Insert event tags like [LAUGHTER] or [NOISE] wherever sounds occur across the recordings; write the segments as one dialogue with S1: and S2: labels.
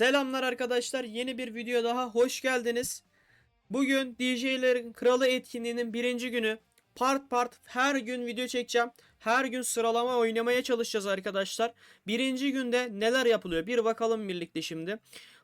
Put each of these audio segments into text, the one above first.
S1: Selamlar arkadaşlar. Yeni bir video daha hoş geldiniz. Bugün DJ'lerin Kralı etkinliğinin birinci günü. Part part her gün video çekeceğim. Her gün sıralama oynamaya çalışacağız arkadaşlar. Birinci günde neler yapılıyor bir bakalım birlikte şimdi.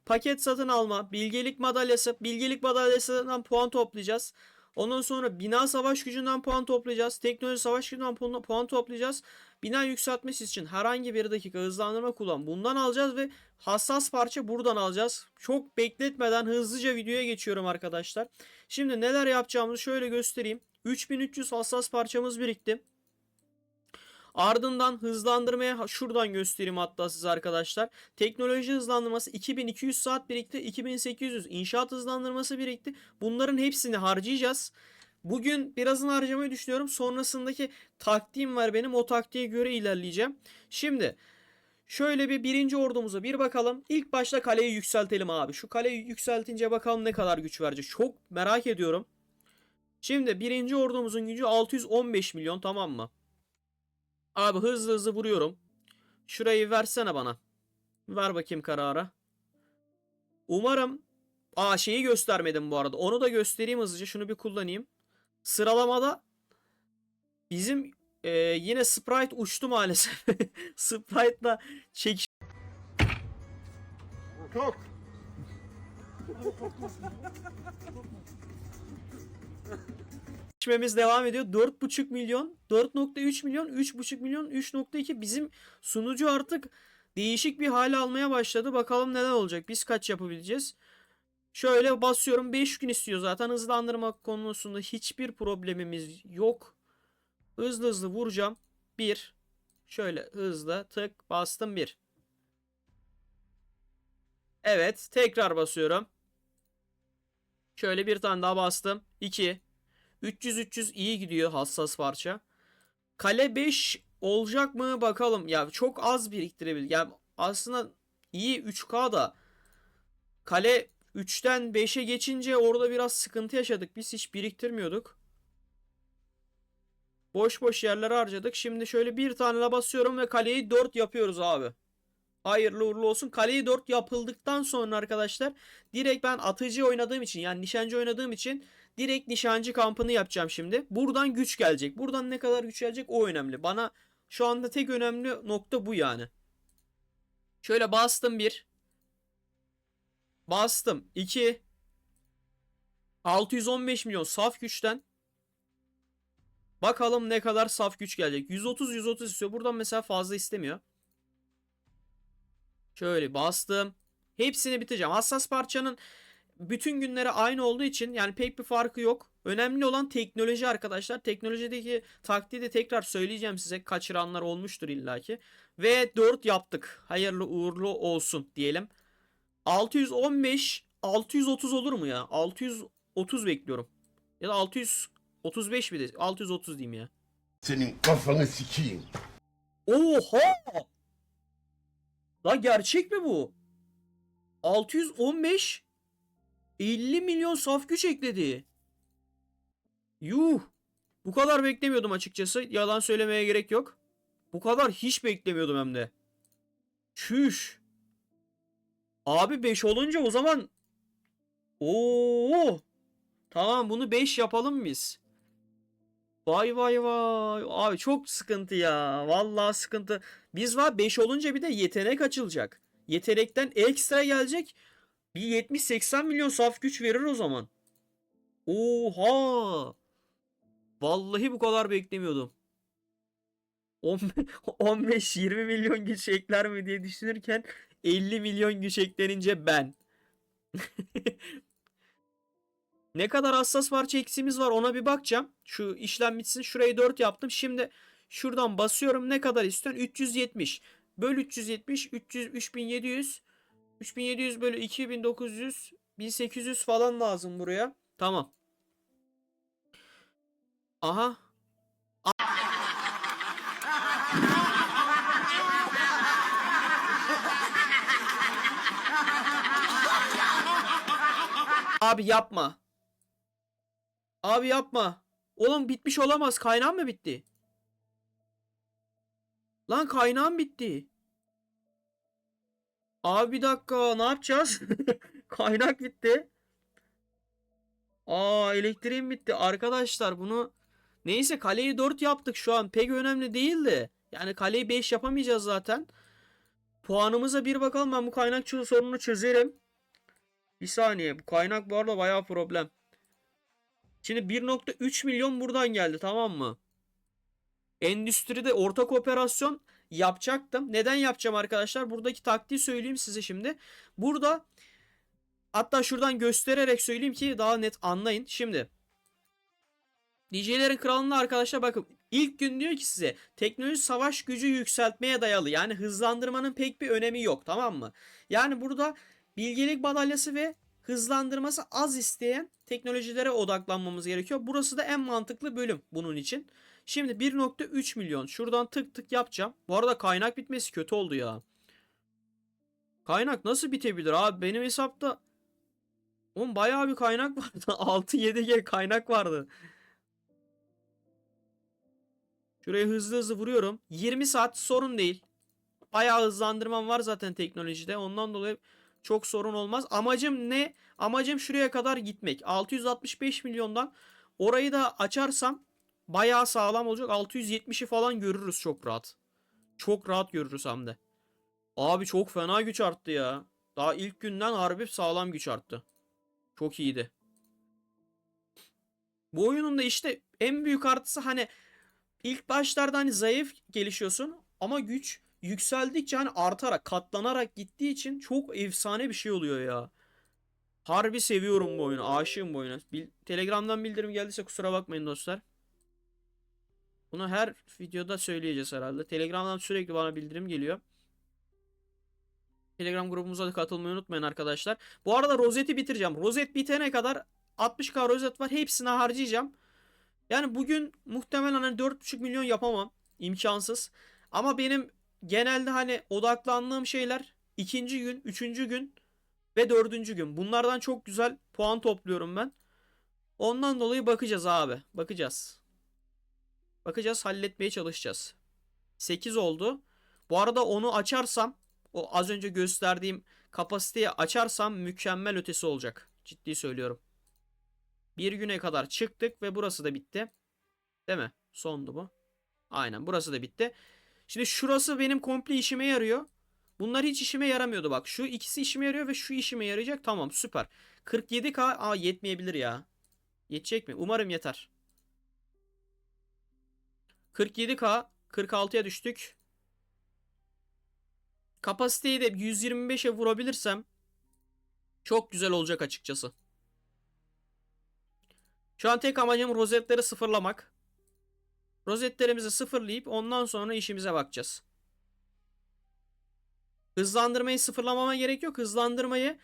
S1: Paket satın alma, bilgelik madalyası, bilgelik madalyasından puan toplayacağız. Ondan sonra bina savaş gücünden puan toplayacağız. Teknoloji savaş gücünden puan, toplayacağız. Bina yükseltmesi için herhangi bir dakika hızlandırma kullan. Bundan alacağız ve hassas parça buradan alacağız. Çok bekletmeden hızlıca videoya geçiyorum arkadaşlar. Şimdi neler yapacağımızı şöyle göstereyim. 3300 hassas parçamız birikti. Ardından hızlandırmaya şuradan göstereyim hatta size arkadaşlar. Teknoloji hızlandırması 2200 saat birikti. 2800 inşaat hızlandırması birikti. Bunların hepsini harcayacağız. Bugün birazını harcamayı düşünüyorum. Sonrasındaki taktiğim var benim. O taktiğe göre ilerleyeceğim. Şimdi şöyle bir birinci ordumuza bir bakalım. İlk başta kaleyi yükseltelim abi. Şu kaleyi yükseltince bakalım ne kadar güç verecek. Çok merak ediyorum. Şimdi birinci ordumuzun gücü 615 milyon tamam mı? Abi hızlı hızlı vuruyorum. Şurayı versene bana. Ver bakayım karara. Umarım Aa şeyi göstermedim bu arada. Onu da göstereyim hızlıca. Şunu bir kullanayım. Sıralamada bizim e, yine Sprite uçtu maalesef. [LAUGHS] Sprite'la çekiş
S2: Kalk.
S1: Çekişmemiz devam ediyor. 4.5 milyon, 4.3 milyon, 3.5 milyon, 3.2 bizim sunucu artık değişik bir hale almaya başladı. Bakalım neler olacak. Biz kaç yapabileceğiz? Şöyle basıyorum. 5 gün istiyor zaten. Hızlandırma konusunda hiçbir problemimiz yok. Hızlı hızlı vuracağım. 1. Şöyle hızlı tık bastım 1. Evet. Tekrar basıyorum. Şöyle bir tane daha bastım. 2. 300-300 iyi gidiyor hassas parça. Kale 5 olacak mı bakalım. Ya çok az biriktirebilir. Ya aslında iyi 3K da kale 3'ten 5'e geçince orada biraz sıkıntı yaşadık. Biz hiç biriktirmiyorduk. Boş boş yerlere harcadık. Şimdi şöyle bir tane basıyorum ve kaleyi 4 yapıyoruz abi. Hayırlı uğurlu olsun. Kaleyi 4 yapıldıktan sonra arkadaşlar direkt ben atıcı oynadığım için yani nişancı oynadığım için direkt nişancı kampını yapacağım şimdi. Buradan güç gelecek. Buradan ne kadar güç gelecek o önemli. Bana şu anda tek önemli nokta bu yani. Şöyle bastım 1. Bastım 2. 615 milyon saf güçten. Bakalım ne kadar saf güç gelecek. 130 130 istiyor. Buradan mesela fazla istemiyor. Şöyle bastım. Hepsini bitireceğim. Hassas parçanın bütün günleri aynı olduğu için yani pek bir farkı yok. Önemli olan teknoloji arkadaşlar. Teknolojideki taktiği de tekrar söyleyeceğim size. Kaçıranlar olmuştur illaki. Ve 4 yaptık. Hayırlı uğurlu olsun diyelim. 615 630 olur mu ya? 630 bekliyorum. Ya da 635 mi de? 630 diyeyim ya.
S2: Senin kafanı sikeyim.
S1: Oha! Lan gerçek mi bu? 615 50 milyon saf güç ekledi. Yuh. Bu kadar beklemiyordum açıkçası. Yalan söylemeye gerek yok. Bu kadar hiç beklemiyordum hem de. Çüş. Abi 5 olunca o zaman Oo! Tamam bunu 5 yapalım biz. Vay vay vay. Abi çok sıkıntı ya. Vallahi sıkıntı. Biz var 5 olunca bir de yetenek açılacak. Yetenekten ekstra gelecek. Bir 70-80 milyon saf güç verir o zaman. Oha. Vallahi bu kadar beklemiyordum. 15-20 [LAUGHS] milyon güç ekler mi diye düşünürken 50 milyon güç eklenince ben. [LAUGHS] Ne kadar hassas parça eksiğimiz var ona bir bakacağım. Şu işlem bitsin. Şurayı 4 yaptım. Şimdi şuradan basıyorum. Ne kadar istiyorsun? 370. Böl 370. 300, 3700. 3700 bölü 2900. 1800 falan lazım buraya. Tamam. Aha. Abi yapma. Abi yapma. Oğlum bitmiş olamaz. Kaynağım mı bitti? Lan kaynağım bitti. Abi bir dakika ne yapacağız? [LAUGHS] Kaynak bitti. Aa elektriğim bitti. Arkadaşlar bunu neyse kaleyi 4 yaptık şu an. Pek önemli değildi. Yani kaleyi 5 yapamayacağız zaten. Puanımıza bir bakalım. Ben bu kaynak sorununu çözerim. Bir saniye. Bu kaynak bu arada bayağı problem. Şimdi 1.3 milyon buradan geldi tamam mı? Endüstride ortak operasyon yapacaktım. Neden yapacağım arkadaşlar? Buradaki taktiği söyleyeyim size şimdi. Burada hatta şuradan göstererek söyleyeyim ki daha net anlayın. Şimdi DJ'lerin kralında arkadaşlar bakın ilk gün diyor ki size teknoloji savaş gücü yükseltmeye dayalı. Yani hızlandırmanın pek bir önemi yok tamam mı? Yani burada bilgelik madalyası ve hızlandırması az isteyen teknolojilere odaklanmamız gerekiyor. Burası da en mantıklı bölüm bunun için. Şimdi 1.3 milyon. Şuradan tık tık yapacağım. Bu arada kaynak bitmesi kötü oldu ya. Kaynak nasıl bitebilir abi? Benim hesapta Oğlum bayağı bir kaynak [LAUGHS] vardı. 6-7G kaynak vardı. Şuraya hızlı hızlı vuruyorum. 20 saat sorun değil. Bayağı hızlandırmam var zaten teknolojide. Ondan dolayı çok sorun olmaz. Amacım ne? Amacım şuraya kadar gitmek. 665 milyondan orayı da açarsam bayağı sağlam olacak. 670'i falan görürüz çok rahat. Çok rahat görürüz hem de. Abi çok fena güç arttı ya. Daha ilk günden harbi sağlam güç arttı. Çok iyiydi. Bu oyunun da işte en büyük artısı hani ilk başlarda hani zayıf gelişiyorsun ama güç yükseldikçe hani artarak katlanarak gittiği için çok efsane bir şey oluyor ya. Harbi seviyorum bu oyunu. Aşığım bu oyuna. Bil- Telegram'dan bildirim geldiyse kusura bakmayın dostlar. Bunu her videoda söyleyeceğiz herhalde. Telegram'dan sürekli bana bildirim geliyor. Telegram grubumuza da katılmayı unutmayın arkadaşlar. Bu arada rozeti bitireceğim. Rozet bitene kadar 60k rozet var. Hepsini harcayacağım. Yani bugün muhtemelen hani 4.5 milyon yapamam. İmkansız. Ama benim genelde hani odaklandığım şeyler ikinci gün, üçüncü gün ve dördüncü gün. Bunlardan çok güzel puan topluyorum ben. Ondan dolayı bakacağız abi. Bakacağız. Bakacağız halletmeye çalışacağız. 8 oldu. Bu arada onu açarsam o az önce gösterdiğim kapasiteyi açarsam mükemmel ötesi olacak. Ciddi söylüyorum. Bir güne kadar çıktık ve burası da bitti. Değil mi? Sondu bu. Aynen burası da bitti. Şimdi şurası benim komple işime yarıyor. Bunlar hiç işime yaramıyordu bak. Şu ikisi işime yarıyor ve şu işime yarayacak. Tamam süper. 47k aa yetmeyebilir ya. Yetecek mi? Umarım yeter. 47k 46'ya düştük. Kapasiteyi de 125'e vurabilirsem çok güzel olacak açıkçası. Şu an tek amacım rozetleri sıfırlamak. Rozetlerimizi sıfırlayıp ondan sonra işimize bakacağız. Hızlandırmayı sıfırlamama gerek yok. Hızlandırmayı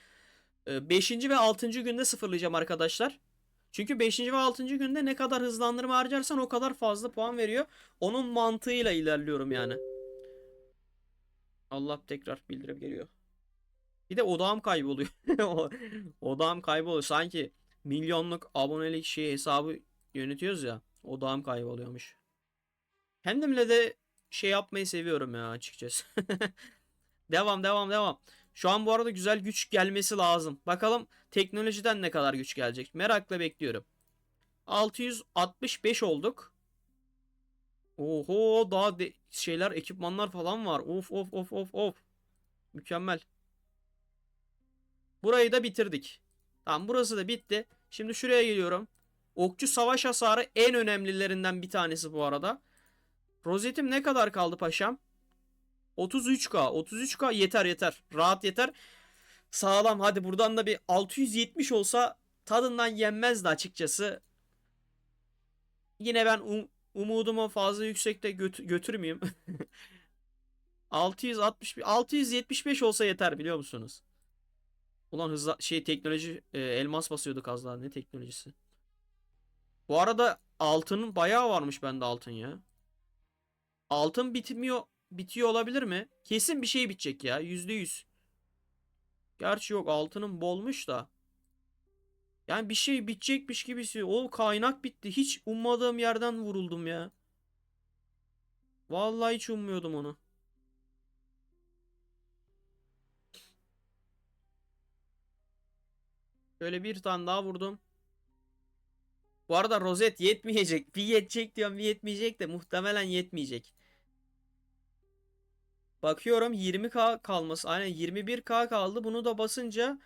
S1: 5. ve 6. günde sıfırlayacağım arkadaşlar. Çünkü 5. ve 6. günde ne kadar hızlandırma harcarsan o kadar fazla puan veriyor. Onun mantığıyla ilerliyorum yani. Allah tekrar bildirim geliyor. Bir de odağım kayboluyor. [LAUGHS] Odağım kayboluyor. Sanki milyonluk abonelik şey hesabı yönetiyoruz ya. Odağım kayboluyormuş. Kendimle de şey yapmayı seviyorum ya açıkçası. [LAUGHS] devam devam devam. Şu an bu arada güzel güç gelmesi lazım. Bakalım teknolojiden ne kadar güç gelecek. Merakla bekliyorum. 665 olduk. Oho daha şeyler ekipmanlar falan var. Of of of of of. Mükemmel. Burayı da bitirdik. Tamam burası da bitti. Şimdi şuraya geliyorum. Okçu savaş hasarı en önemlilerinden bir tanesi bu arada. Rozetim ne kadar kaldı paşam? 33k. 33k yeter yeter. Rahat yeter. Sağlam. Hadi buradan da bir 670 olsa tadından yenmezdi açıkçası. Yine ben um- umudumu fazla yüksekte göt- götürmeyeyim. [LAUGHS] 660 675 olsa yeter biliyor musunuz? Ulan hızla şey teknoloji e, elmas basıyorduk az daha ne teknolojisi? Bu arada altının bayağı varmış bende altın ya. Altın bitmiyor bitiyor olabilir mi? Kesin bir şey bitecek ya. Yüzde yüz. Gerçi yok altının bolmuş da. Yani bir şey bitecekmiş gibisi. O kaynak bitti. Hiç ummadığım yerden vuruldum ya. Vallahi hiç ummuyordum onu. Şöyle bir tane daha vurdum. Bu arada rozet yetmeyecek. Bir yetecek diyorum bir yetmeyecek de muhtemelen yetmeyecek. Bakıyorum 20k kalması. Aynen 21k kaldı. Bunu da basınca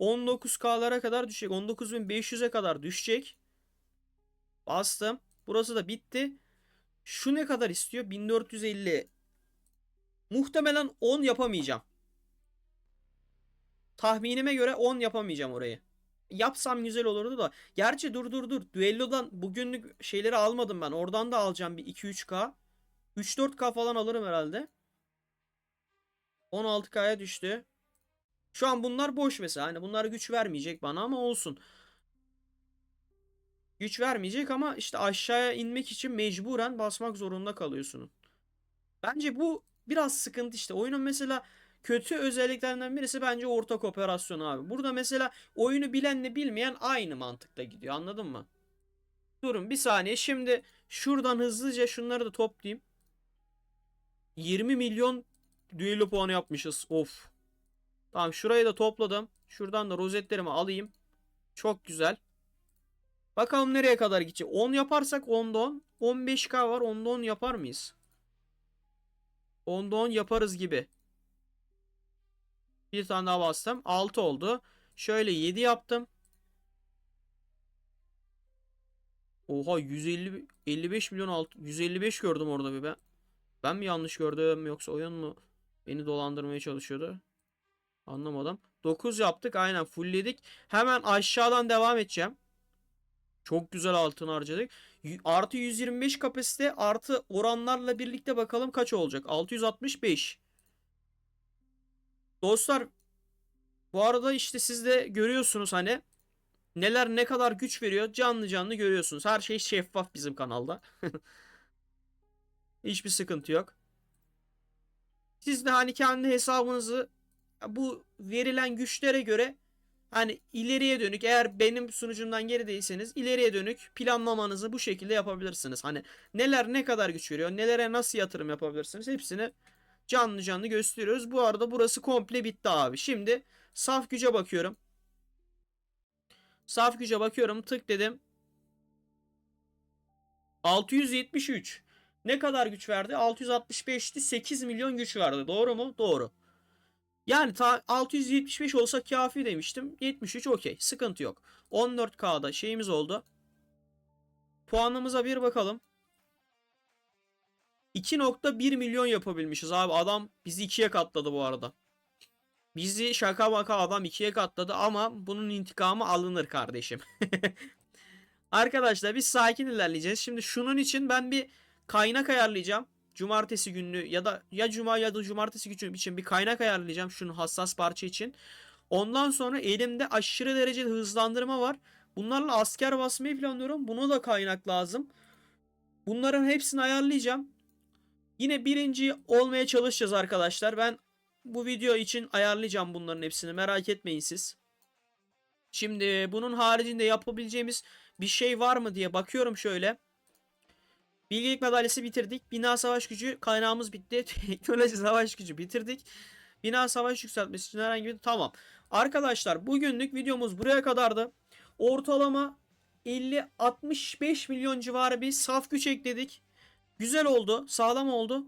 S1: 19k'lara kadar düşecek. 19.500'e kadar düşecek. Bastım. Burası da bitti. Şu ne kadar istiyor? 1450. Muhtemelen 10 yapamayacağım. Tahminime göre 10 yapamayacağım orayı. Yapsam güzel olurdu da. Gerçi dur dur dur. Düellodan bugünlük şeyleri almadım ben. Oradan da alacağım bir 2-3k. 3-4k falan alırım herhalde. 16k'ya düştü. Şu an bunlar boş mesela. Hani bunlar güç vermeyecek bana ama olsun. Güç vermeyecek ama işte aşağıya inmek için mecburen basmak zorunda kalıyorsun. Bence bu biraz sıkıntı işte. Oyunun mesela kötü özelliklerinden birisi bence ortak operasyon abi. Burada mesela oyunu bilenle bilmeyen aynı mantıkta gidiyor. Anladın mı? Durun bir saniye. Şimdi şuradan hızlıca şunları da toplayayım. 20 milyon düello puanı yapmışız. Of. Tamam şurayı da topladım. Şuradan da rozetlerimi alayım. Çok güzel. Bakalım nereye kadar gidecek. 10 yaparsak 10'da 10. 15k var. 10'da 10 yapar mıyız? 10'da 10 yaparız gibi. Bir tane daha bastım. 6 oldu. Şöyle 7 yaptım. Oha 150 55 milyon 6 155 gördüm orada bir ben. Ben mi yanlış gördüm yoksa oyun mu beni dolandırmaya çalışıyordu? Anlamadım. 9 yaptık aynen fullledik. Hemen aşağıdan devam edeceğim. Çok güzel altın harcadık. Artı 125 kapasite artı oranlarla birlikte bakalım kaç olacak. 665. Dostlar bu arada işte siz de görüyorsunuz hani neler ne kadar güç veriyor canlı canlı görüyorsunuz. Her şey şeffaf bizim kanalda. [LAUGHS] Hiçbir sıkıntı yok. Siz de hani kendi hesabınızı bu verilen güçlere göre hani ileriye dönük eğer benim sunucumdan geri değilseniz ileriye dönük planlamanızı bu şekilde yapabilirsiniz. Hani neler ne kadar güç veriyor, nelere nasıl yatırım yapabilirsiniz hepsini canlı canlı gösteriyoruz. Bu arada burası komple bitti abi. Şimdi saf güce bakıyorum. Saf güce bakıyorum. Tık dedim. 673. Ne kadar güç verdi? 665'ti. 8 milyon güç verdi. Doğru mu? Doğru. Yani ta 675 olsa kafi demiştim. 73 okey. Sıkıntı yok. 14K'da şeyimiz oldu. Puanımıza bir bakalım. 2.1 milyon yapabilmişiz abi. Adam bizi ikiye katladı bu arada. Bizi şaka maka adam ikiye katladı ama bunun intikamı alınır kardeşim. [LAUGHS] Arkadaşlar biz sakin ilerleyeceğiz. Şimdi şunun için ben bir kaynak ayarlayacağım. Cumartesi günü ya da ya cuma ya da cumartesi günü için bir kaynak ayarlayacağım şunun hassas parça için. Ondan sonra elimde aşırı derecede hızlandırma var. Bunlarla asker basmayı planlıyorum. Buna da kaynak lazım. Bunların hepsini ayarlayacağım. Yine birinci olmaya çalışacağız arkadaşlar. Ben bu video için ayarlayacağım bunların hepsini. Merak etmeyin siz. Şimdi bunun haricinde yapabileceğimiz bir şey var mı diye bakıyorum şöyle. Bilgelik madalyası bitirdik. Bina savaş gücü kaynağımız bitti. [LAUGHS] Teknoloji savaş gücü bitirdik. Bina savaş yükseltmesi için herhangi bir tamam. Arkadaşlar bugünlük videomuz buraya kadardı. Ortalama 50-65 milyon civarı bir saf güç ekledik. Güzel oldu, sağlam oldu.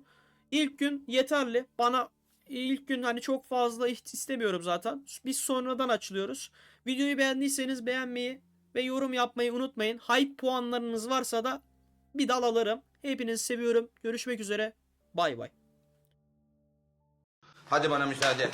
S1: İlk gün yeterli. Bana ilk gün hani çok fazla istemiyorum zaten. Biz sonradan açılıyoruz. Videoyu beğendiyseniz beğenmeyi ve yorum yapmayı unutmayın. Hype puanlarınız varsa da bir dal alırım. Hepinizi seviyorum. Görüşmek üzere. Bay bay.
S3: Hadi bana müsaade.